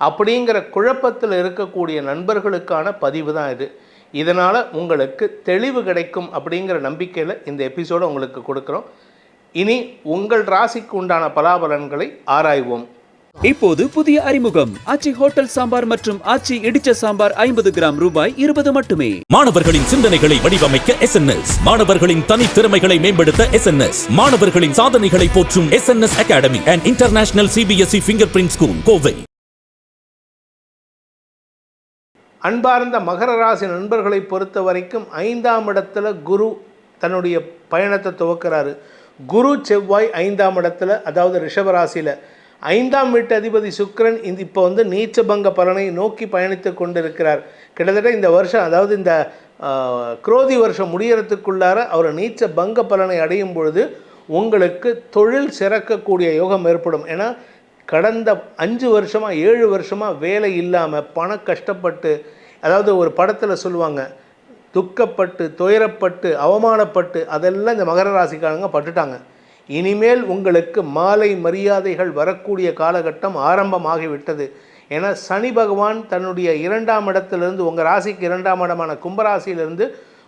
அப்படிங்கிற குழப்பத்தில் இருக்கக்கூடிய நண்பர்களுக்கான பதிவு தான் இது. இதனால் உங்களுக்கு தெளிவு கிடைக்கும் அப்படிங்கிற நம்பிக்கையில் இந்த எபிசோடை உங்களுக்கு கொடுக்குறோம். இனி உங்கள் ராசிக்கு உண்டான பலாபலன்களை ஆராய்வோம். இப்போது புதிய அறிமுகம். ஆச்சி ஹோட்டல் சாம்பார் மற்றும் ஆச்சி இடிச்ச சாம்பார் ஐம்பது கிராம் ரூபாய் இருபது மட்டுமே. மாணவர்களின் சிந்தனைகளை வடிவமைக்க எஸ் மாணவர்களின் தனித்திறமைகளை மேம்படுத்த எஸ் மாணவர்களின் சாதனைகளை போற்றும் S academy and international CBSE finger print school Kovai அன்பார்ந்த மகர ராசி நண்பர்களை பொறுத்த வரைக்கும் ஐந்தாம் இடத்துல குரு தன்னுடைய பயணத்தை துவக்கிறாரு. குரு செவ்வாய் ஐந்தாம் இடத்துல அதாவது ரிஷபராசியில் ஐந்தாம் வீட்டு அதிபதி சுக்ரன் இந்த இப்போ வந்து நீச்சபங்க பலனை நோக்கி பயணித்து கொண்டிருக்கிறார். கிட்டத்தட்ட இந்த வருஷம் அதாவது இந்த குரோதி வருஷம் முடியறதுக்குள்ளார அவர் நீச்ச பங்க பலனை அடையும் பொழுது உங்களுக்கு தொழில் சிறக்கக்கூடிய யோகம் ஏற்படும். ஏன்னா கடந்த அஞ்சு வருஷமாக ஏழு வருஷமாக வேலை இல்லாமல் பணம் கஷ்டப்பட்டு அதாவது ஒரு படத்தில் சொல்லுவாங்க துக்கப்பட்டு துயரப்பட்டு அவமானப்பட்டு அதெல்லாம் இந்த மகர ராசிக்காரங்க பட்டுட்டாங்க. இனிமேல் உங்களுக்கு மாலை மரியாதைகள் வரக்கூடிய காலகட்டம் ஆரம்பமாகிவிட்டது. ஏன்னா சனி பகவான் தன்னுடைய இரண்டாம் இடத்திலிருந்து உங்கள் ராசிக்கு இரண்டாம் இடமான கும்பராசியிலிருந்து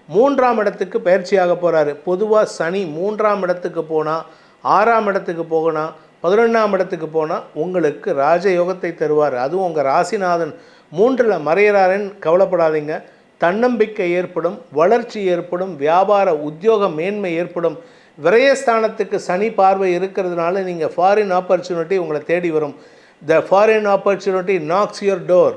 மூன்றாம் இடத்துக்கு பயிற்சியாக போகிறாரு பொதுவாக சனி மூன்றாம் இடத்துக்கு போனால் ஆறாம் இடத்துக்கு போகணும் பதினொன்றாம் இடத்துக்கு போனால் உங்களுக்கு ராஜயோகத்தை தருவார். அதுவும் உங்கள் ராசிநாதன் மூன்றில் மறையிறாருன்னு கவலைப்படாதீங்க. தன்னம்பிக்கை ஏற்படும் வளர்ச்சி ஏற்படும் வியாபார உத்தியோக மேன்மை ஏற்படும். விரயஸ்தானத்துக்கு சனி பார்வை இருக்கிறதுனால நீங்கள் ஃபாரின் ஆப்பர்ச்சுனிட்டி உங்களை தேடி வரும். The foreign opportunity knocks your door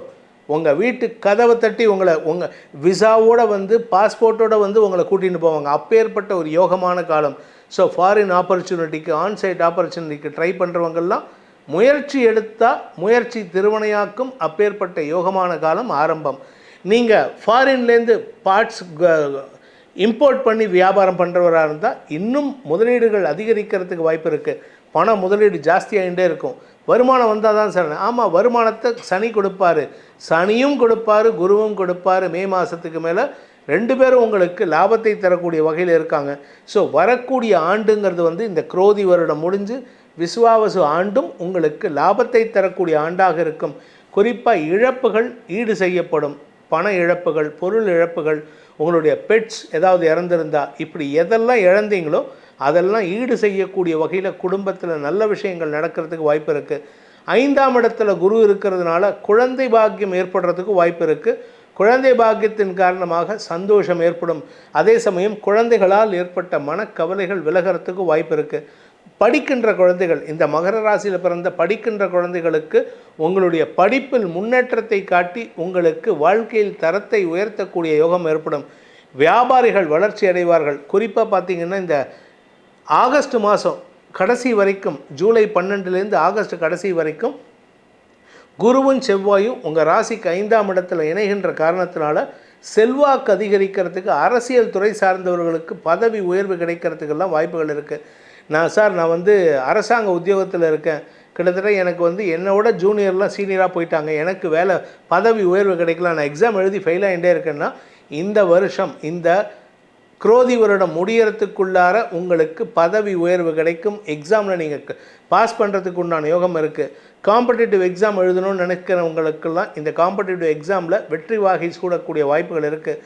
உங்கள் வீட்டு கதவை தட்டி உங்களை உங்கள் விசாவோடு வந்து பாஸ்போர்ட்டோட வந்து உங்களை கூட்டிகிட்டு போவாங்க. அப்பேற்பட்ட ஒரு யோகமான காலம். ஸோ ஃபாரின் ஆப்பர்ச்சுனிட்டிக்கு ஆன்சைட் ஆப்பர்ச்சுனிட்டிக்கு ட்ரை பண்ணுறவங்கெல்லாம் முயற்சி எடுத்தால் முயற்சி திருவனையாக்கும் அப்பேற்பட்ட யோகமான காலம் ஆரம்பம். நீங்கள் ஃபாரின்லேருந்து பார்ட்ஸ் இம்போர்ட் பண்ணி வியாபாரம் பண்ணுறவராக இருந்தால் இன்னும் முதலீடுகள் அதிகரிக்கிறதுக்கு வாய்ப்பு இருக்குது பண முதலீடு ஜாஸ்தியாகிட்டே இருக்கும். வருமானம் வந்தால் தான் சார் ஆமாம் வருமானத்தை சனி கொடுப்பாரு. சனியும் கொடுப்பாரு குருவும் கொடுப்பாரு. மே மாதத்துக்கு மேலே ரெண்டு பேரும் உங்களுக்கு லாபத்தை தரக்கூடிய வகையில் இருக்காங்க. ஸோ வரக்கூடிய ஆண்டுங்கிறது வந்து இந்த குரோதி வருடம் முடிஞ்சு விசுவாவசு ஆண்டும் உங்களுக்கு லாபத்தை தரக்கூடிய ஆண்டாக இருக்கும். குறிப்பாக இழப்புகள் ஈடு செய்யப்படும். பண இழப்புகள் பொருள் இழப்புகள் உங்களுடைய பெட்ஸ் ஏதாவது இறந்துருந்தா இப்படி எதெல்லாம் இழந்தீங்களோ அதெல்லாம் ஈடு செய்யக்கூடிய வகையில் குடும்பத்தில் நல்ல விஷயங்கள் நடக்கிறதுக்கு வாய்ப்பு இருக்குது ஐந்தாம் இடத்துல குரு இருக்கிறதுனால குழந்தை பாக்கியம் ஏற்படுறதுக்கு வாய்ப்பு இருக்குது குழந்தை பாக்கியத்தின் காரணமாக சந்தோஷம் ஏற்படும். அதே சமயம் குழந்தைகளால் ஏற்பட்ட மனக்கவலைகள் விலகிறதுக்கு வாய்ப்பு இருக்குது படிக்கின்ற குழந்தைகள் இந்த மகர ராசியில் பிறந்த படிக்கின்ற குழந்தைகளுக்கு உங்களுடைய படிப்பில் முன்னேற்றத்தை காட்டி உங்களுக்கு வாழ்க்கையில் தரத்தை உயர்த்தக்கூடிய யோகம் ஏற்படும். வியாபாரிகள் வளர்ச்சி அடைவார்கள். குறிப்பாக பார்த்தீங்கன்னா இந்த ஆகஸ்ட் மாதம் கடைசி வரைக்கும் ஜூலை பன்னெண்டுலேருந்து ஆகஸ்ட் கடைசி வரைக்கும் குருவும் செவ்வாயும் உங்கள் ராசிக்கு ஐந்தாம் இடத்தில் இணைகின்ற காரணத்தினால செல்வாக்கு அதிகரிக்கிறதுக்கு அரசியல் துறை சார்ந்தவர்களுக்கு பதவி உயர்வு கிடைக்கிறதுக்கெல்லாம் வாய்ப்புகள் இருக்குது நான் சார் நான் வந்து அரசாங்க உத்தியோகத்தில் இருக்கேன். கிட்டத்தட்ட எனக்கு வந்து என்னோட ஜூனியர்லாம் சீனியராக போயிட்டாங்க. எனக்கு வேலை பதவி உயர்வு கிடைக்கல. நான் எக்ஸாம் எழுதி ஃபெயில் ஆகிட்டே இருக்கேன்னா இந்த வருஷம் இந்த குரோதி வருடம் முடியறதுக்குள்ளார உங்களுக்கு பதவி உயர்வு கிடைக்கும். எக்ஸாமில் நீங்கள் பாஸ் பண்ணுறதுக்கு உண்டான யோகம் இருக்குது காம்படிட்டிவ் எக்ஸாம் எழுதணும்னு நினைக்கிறவங்களுக்கெல்லாம் இந்த காம்படிட்டிவ் எக்ஸாமில் வெற்றி வாகை சூடக்கூடிய வாய்ப்புகள் இருக்குது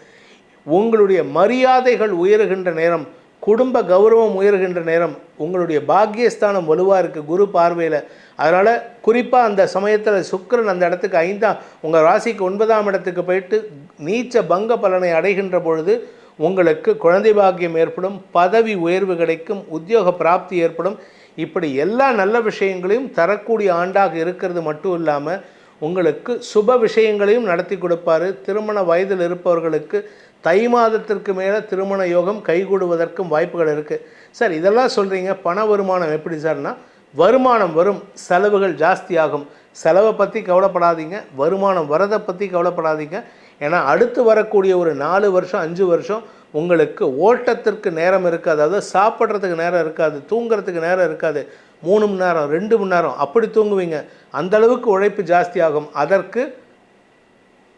உங்களுடைய மரியாதைகள் உயருகின்ற நேரம் குடும்ப கௌரவம் உயர்கின்ற நேரம் உங்களுடைய பாக்கியஸ்தானம் வலுவாக இருக்குது குரு பார்வையில். அதனால் குறிப்பாக அந்த சமயத்தில் சுக்கிரன் அந்த இடத்துக்கு ஐந்தாம் உங்கள் ராசிக்கு ஒன்பதாம் இடத்துக்கு போயிட்டு நீச்ச பங்க பலனை அடைகின்ற பொழுது உங்களுக்கு குழந்தை பாக்கியம் ஏற்படும் பதவி உயர்வு கிடைக்கும் உத்தியோக பிராப்தி ஏற்படும். இப்படி எல்லா நல்ல விஷயங்களையும் தரக்கூடிய ஆண்டாக இருக்கிறது மட்டும் இல்லாமல் உங்களுக்கு சுப விஷயங்களையும் நடத்தி கொடுப்பாரு. திருமண வயதில் இருப்பவர்களுக்கு தை மாதத்திற்கு மேலே திருமண யோகம் கைகூடுவதற்கும் வாய்ப்புகள் இருக்குது சார் இதெல்லாம் சொல்கிறீங்க பண வருமானம் எப்படி சார்னா வருமானம் வரும் செலவுகள் ஜாஸ்தியாகும். செலவை பற்றி கவலைப்படாதீங்க வருமானம் வரதை பற்றி கவலைப்படாதீங்க. ஏன்னா அடுத்து வரக்கூடிய ஒரு நாலு வருஷம் அஞ்சு வருஷம் உங்களுக்கு ஓட்டத்திற்கு நேரம் இருக்காது. அதாவது சாப்பிட்றதுக்கு நேரம் இருக்காது தூங்குறதுக்கு நேரம் இருக்காது. மூணு மணி நேரம் ரெண்டு மணி நேரம் அப்படி தூங்குவீங்க. அந்த அளவுக்கு உழைப்பு ஜாஸ்தியாகும் அதற்கு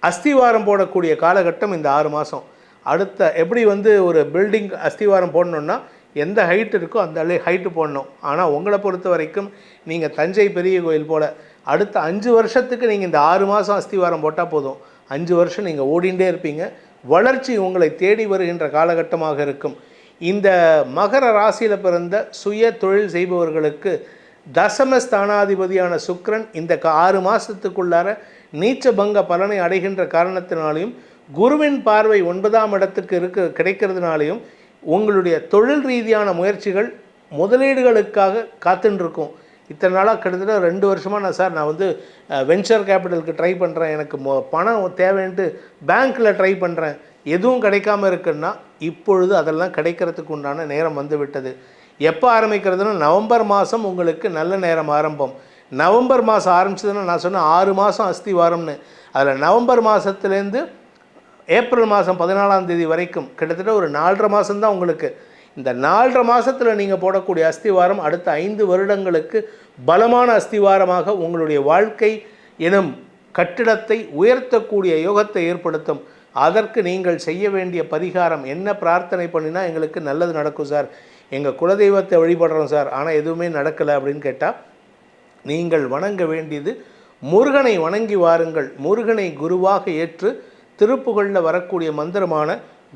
அஸ்திவாரம் போடக்கூடிய காலகட்டம் இந்த ஆறு மாதம் அடுத்த எப்படி வந்து ஒரு பில்டிங் அஸ்திவாரம் போடணுன்னா எந்த ஹைட் இருக்கோ அந்த ஹைட்டு போடணும். ஆனால் உங்களை பொறுத்த வரைக்கும் நீங்கள் தஞ்சை பெரிய கோயில் போல் அடுத்த அஞ்சு வருஷத்துக்கு நீங்கள் இந்த ஆறு மாதம் அஸ்திவாரம் போட்டால் போதும். அஞ்சு வருஷம் நீங்கள் ஓடிண்டே இருப்பீங்க. வளர்ச்சி உங்களை தேடி வருகின்ற காலகட்டமாக இருக்கும். இந்த மகர ராசியில் பிறந்த சுய தொழில் செய்பவர்களுக்கு தசம ஸ்தானாதிபதியான சுக்ரன் இந்த ஆறு மாதத்துக்குள்ளார நீச்ச பங்க பலனை அடைகின்ற காரணத்தினாலையும் குருவின் பார்வை ஒன்பதாம் இடத்துக்கு இருக்க கிடைக்கிறதுனாலையும் உங்களுடைய தொழில் ரீதியான முயற்சிகள் முதலீடுகளுக்காக காத்துன்னு இருக்கும் இத்தனை நாளாக கிட்டத்தட்ட ரெண்டு வருஷமாக நான் சார் நான் வந்து வெஞ்சர் கேபிட்டலுக்கு ட்ரை பண்ணுறேன் எனக்கு மொ- பணம் தேவைன்ட்டு பேங்க்கில் ட்ரை பண்ணுறேன் எதுவும் கிடைக்காம இருக்குன்னா இப்பொழுது அதெல்லாம் கிடைக்கிறதுக்கு உண்டான நேரம் வந்து விட்டது எப்போ ஆரம்பிக்கிறதுனா நவம்பர் மாதம் உங்களுக்கு நல்ல நேரம் ஆரம்பம். நவம்பர் மாதம் ஆரம்பிச்சதுன்னா நான் சொன்ன ஆறு மாதம் அஸ்திவாரம்னு அதில் நவம்பர் மாதத்துலேருந்து ஏப்ரல் மாதம் பதினாலாம் தேதி வரைக்கும் கிட்டத்தட்ட ஒரு நாலரை மாதம்தான் உங்களுக்கு இந்த நாலரை மாதத்தில் நீங்கள் போடக்கூடிய அஸ்திவாரம் அடுத்த ஐந்து வருடங்களுக்கு பலமான அஸ்திவாரமாக உங்களுடைய வாழ்க்கை எனும் கட்டிடத்தை உயர்த்தக்கூடிய யோகத்தை ஏற்படுத்தும். அதற்கு நீங்கள் செய்ய வேண்டிய பரிகாரம் என்ன பிரார்த்தனை பண்ணினா எங்களுக்கு நல்லது நடக்கும் சார். எங்கள் குலதெய்வத்தை வழிபடுறோம் சார். ஆனால் எதுவுமே நடக்கலை அப்படின்னு கேட்டால் நீங்கள் வணங்க வேண்டியது முருகனை வணங்கி வாருங்கள். முருகனை குருவாக ஏற்று திருப்புகளில் வரக்கூடிய மந்திரமான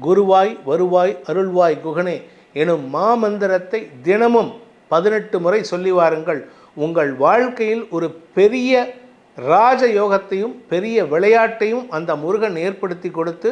குருவாய் வருவாய் அருள்வாய் குகனே எனும் மாமந்திரத்தை தினமும் பதினெட்டு முறை சொல்லி வாருங்கள். உங்கள் வாழ்க்கையில் ஒரு பெரிய ராஜ யோகத்தையும் பெரிய விளையாட்டையும் அந்த முருகன் ஏற்படுத்தி கொடுத்து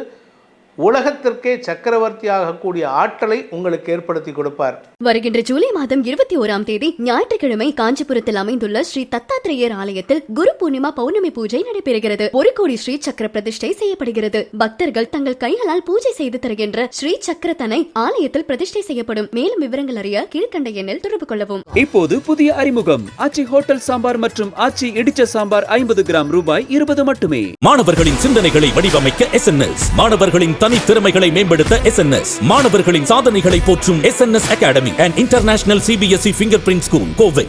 உலகத்திற்கே சக்கரவர்த்தி ஆகக்கூடிய ஆற்றலை உங்களுக்கு ஏற்படுத்தி கொடுப்பார். வருகின்ற ஜூலை மாதம் இருபத்தி ஓராம் தேதி ஞாயிற்றுக்கிழமை காஞ்சிபுரத்தில் அமைந்துள்ள ஸ்ரீ தத்தாத்திரேயர் ஆலயத்தில் குரு பூர்ணிமா பௌர்ணமி பூஜை நடைபெறுகிறது. ஒரு கோடி ஸ்ரீ சக்கர பிரதிஷ்டை செய்யப்படுகிறது. பக்தர்கள் தங்கள் கைகளால் பூஜை செய்து தருகின்ற ஸ்ரீ சக்கரத்தனை ஆலயத்தில் பிரதிஷ்டை செய்யப்படும். மேலும் விவரங்கள் அறிய கீழ்கண்ட எண்ணில் தொடர்பு கொள்ளவும். இப்போது புதிய அறிமுகம். ஆச்சி ஹோட்டல் சாம்பார் மற்றும் ஆச்சி இடிச்ச சாம்பார் ஐம்பது கிராம் ரூபாய் இருபது மட்டுமே. மாணவர்களின் சிந்தனைகளை வடிவமைக்க எஸ்என்எஸ் மாணவர்களின் தனித்திறமைகளை மேம்படுத்த எஸ்என்எஸ் மாணவர்களின் சாதனைகளை போற்றும் SNS academy and international CBSE finger print school Kovai